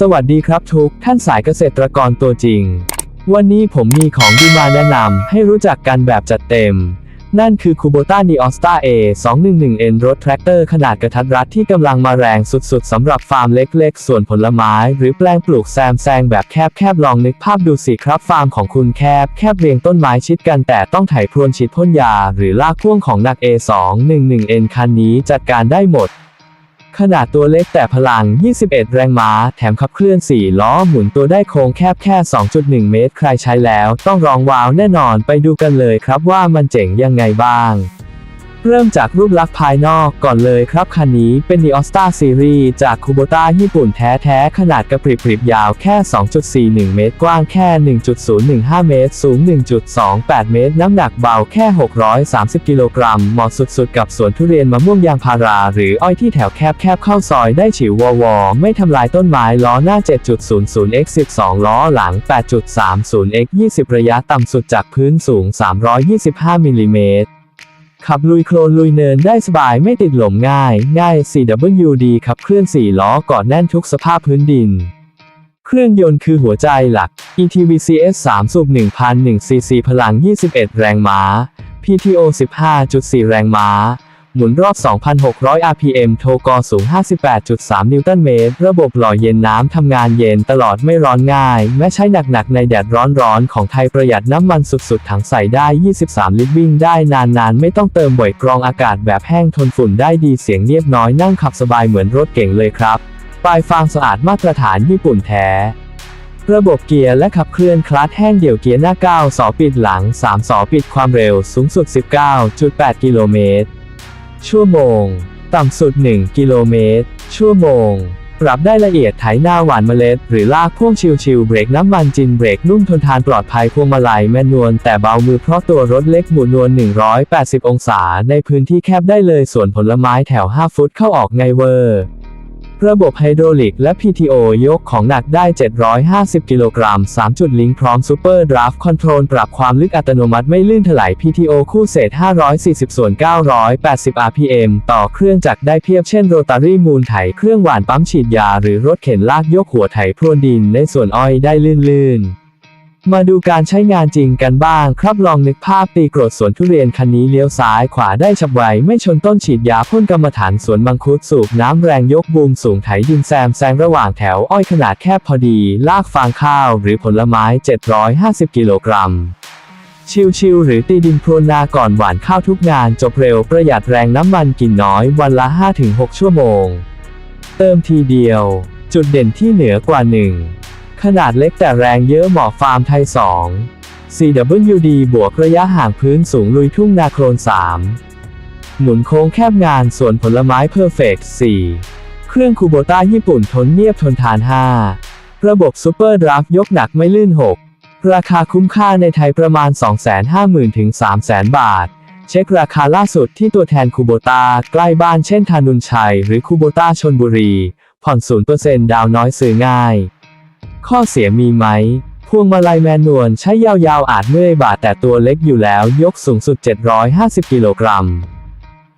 สวัสดีครับทุกท่านสายเกษตรกรตัวจริง วันนี้ผมมีของดีมาแนะนำให้รู้จักกันแบบจัดเต็ม นั่นคือ Kubota Neosta A 211N รถแทรกเตอร์ขนาดกระทัดรัดที่กำลังมาแรงสุดๆสำหรับฟาร์มเล็กๆ ส่วนผลไม้ หรือแปลงปลูกแซมแซงแบบแคบๆ ลองนึกภาพดูสิครับฟาร์มของคุณแคบ แคบเรียงต้นไม้ชิดกันแต่ต้องไถพรวนฉีดพ่นยา หรือลากพ่วงของหนัก A 211N คันนี้จัดการได้หมด ขนาดตัวเล็กแต่พลัง 21 แรงม้า แถมขับเคลื่อน 4 ล้อหมุนตัวได้โค้งแคบแค่ 2.1 เมตร ใครใช้แล้วต้องร้องว้าวแน่นอนไปดูกันเลยครับว่ามันเจ๋งยังไงบ้าง เริ่มจากรูปลักษณ์ภายนอกก่อนเลยครับ คันนี้เป็น Neosta Series จาก Kubota ญี่ปุ่นแท้ๆ ขนาดกระปริบปริบยาวแค่ 2.41 เมตร กว้างแค่ 1.015 เมตร สูง 1.28 เมตร น้ำหนักเบาแค่ 630 กิโลกรัม เหมาะสุดๆ กับสวนทุเรียนมะม่วงยางพารา หรืออ้อยที่แถวแคบๆ เข้าซอยได้ฉิววอวอไม่ทำลายต้นไม้ล้อหน้า 7.00x 12 ล้อหลัง 8.30x 20 ระยะต่ำสุดจากพื้นสูง 325 มิลลิเมตร ขับลุยโคลนลุยเนินได้สบายไม่ติดหลมง่าย ง่าย CWD ขับเคลื่อน 4 ล้อกอดแน่นทุกสภาพพื้นดิน เครื่องยนต์คือหัวใจหลัก ETVCS 3สูบ1,001 cc พลัง 21 แรงม้า PTO 15.4 แรงม้า หมุนรอบ 2,600 RPM โทกอสูง 58.3 นิวตันเมตร ระบบหล่อเย็นน้ำทำงานเย็นตลอดไม่ร้อนง่าย แม้ใช้หนักๆ ในแดดร้อนๆ ของไทยประหยัดน้ำมันสุดๆ ถังใส่ได้ 23 ลิตรวิ่งได้นานๆ ไม่ต้องเติมบ่อยกรองอากาศแบบแห้งทนฝุ่นได้ดีเสียงเงียบน้อยนั่งขับสบายเหมือนรถเก่งเลยครับ ปลายฟางสะอาดมาตรฐานญี่ปุ่นแท้ระบบเกียร์และขับเคลื่อนคลัตช์แห้งเดี่ยวเกียร์หน้า 9 สอปิดหลัง 3 สอปิดความเร็วสูงสุด 19.8 กิโลเมตร ชั่วโมง ต่ำสุด 1 กิโลเมตร ชั่วโมง ปรับได้ละเอียดไถหน้าหวานเมล็ด หรือลากพ่วงชิวๆเบรกน้ำมันจินเบรกนุ่มทนทานปลอดภัยพวงมาลัยแมนนวลแต่เบามือเพราะตัวรถเล็กหมุนนวล 180 องศา ในพื้นที่แคบได้เลยส่วนผลไม้แถว 5 ฟุตเข้าออกไงเวอร์ ระบบไฮโดรลิกและ PTO ยกของหนักได้ 750 กิโลกรัม 3 จุดลิงก์พร้อมซูเปอร์ดราฟคอนโทรลปรับความลึกอัตโนมัติไม่ลื่นถลาย PTO คู่เศษ 540 ส่วน 980 RPM ต่อเครื่องจักรได้เพียบเช่นโรตารี่มูลไถเครื่องหวานปั๊มฉีดยา หรือรถเข็นลากยกหัวไถพรวนดินในส่วนอ้อยได้ลื่นๆ มาดูการใช้งานจริงกันบ้าง ครับลองนึกภาพตีกรดสวนทุเรียนคันนี้เลี้ยวซ้ายขวาได้ฉับไวไม่ชนต้นฉีดยาพ่นกรรมฐานสวนมังคุดสูบน้ำแรงยกบูมสูงไถดินแซมแซงระหว่างแถวอ้อยขนาดแคบพอดี ลากฟางข้าวหรือผลไม้ 750 กิโลกรัมชิวๆหรือตีดินพรวนนาก่อนหวานข้าวทุกงานจบเร็วประหยัดแรงน้ำมันกินน้อยวันละ 5-6 ชั่วโมง เติมทีเดียว จุดเด่นที่เหนือกว่า1 ขนาดเล็กแต่แรงเยอะเหมาะฟาร์มไทย 2 CWD บวกระยะห่างพื้นสูงลุยทุ่งนาโคลน 3 หมุนโค้งแคบงานสวนผลไม้เพอร์เฟกต์4 เครื่องคูโบต้าญี่ปุ่นทนเงียบทนทาน 5 ระบบซูเปอร์ดราฟยกหนักไม่ลื่น 6 ราคาคุ้มค่าในไทยประมาณ 250,000ถึง300,000 บาท เช็คราคาล่าสุดที่ตัวแทนคูโบตาใกล้บ้านเช่นทานุนชัย หรือคูโบตาชนบุรี ผ่อน 0%ดาวน้อยซื้อง่าย ข้อเสียมีไหม พวงมาลัยแมนนวลใช้ยาวๆอาจเมื่อยบาดแต่ตัวเล็กอยู่แล้วยกสูงสุด 750 กิโลกรัม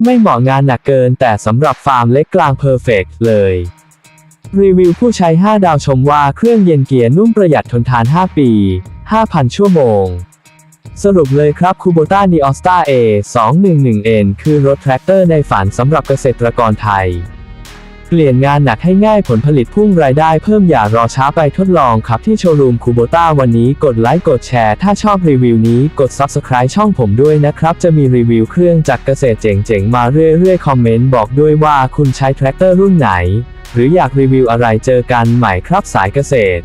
ไม่เหมาะงานหนักเกินแต่สำหรับฟาร์มเล็กกลางเพอร์เฟกเลย รีวิวผู้ใช้ 5 ดาวชมว่าเครื่องเย็นเกียร์นุ่มประหยัดทนทาน 5 ปี 5,000 ชั่วโมงสรุปเลยครับ Kubota Neosta A 211N คือรถแทรกเตอร์ในฝันสำหรับเกษตรกรไทย เปลี่ยนงานหนักให้ง่ายผลผลิตพุ่งรายได้เพิ่มอย่ารอช้าไปทดลองครับที่โชว์รูมคูโบต้าวันนี้กดไลค์กดแชร์ ถ้าชอบรีวิวนี้กด Subscribe ช่องผมด้วยนะครับ จะมีรีวิวเครื่องจักรเกษตรเจ๋งๆ มาเรื่อยๆ คอมเมนต์บอกด้วยว่าคุณใช้แทรกเตอร์รุ่นไหน หรืออยากรีวิวอะไรเจอกันใหม่ครับสายเกษตร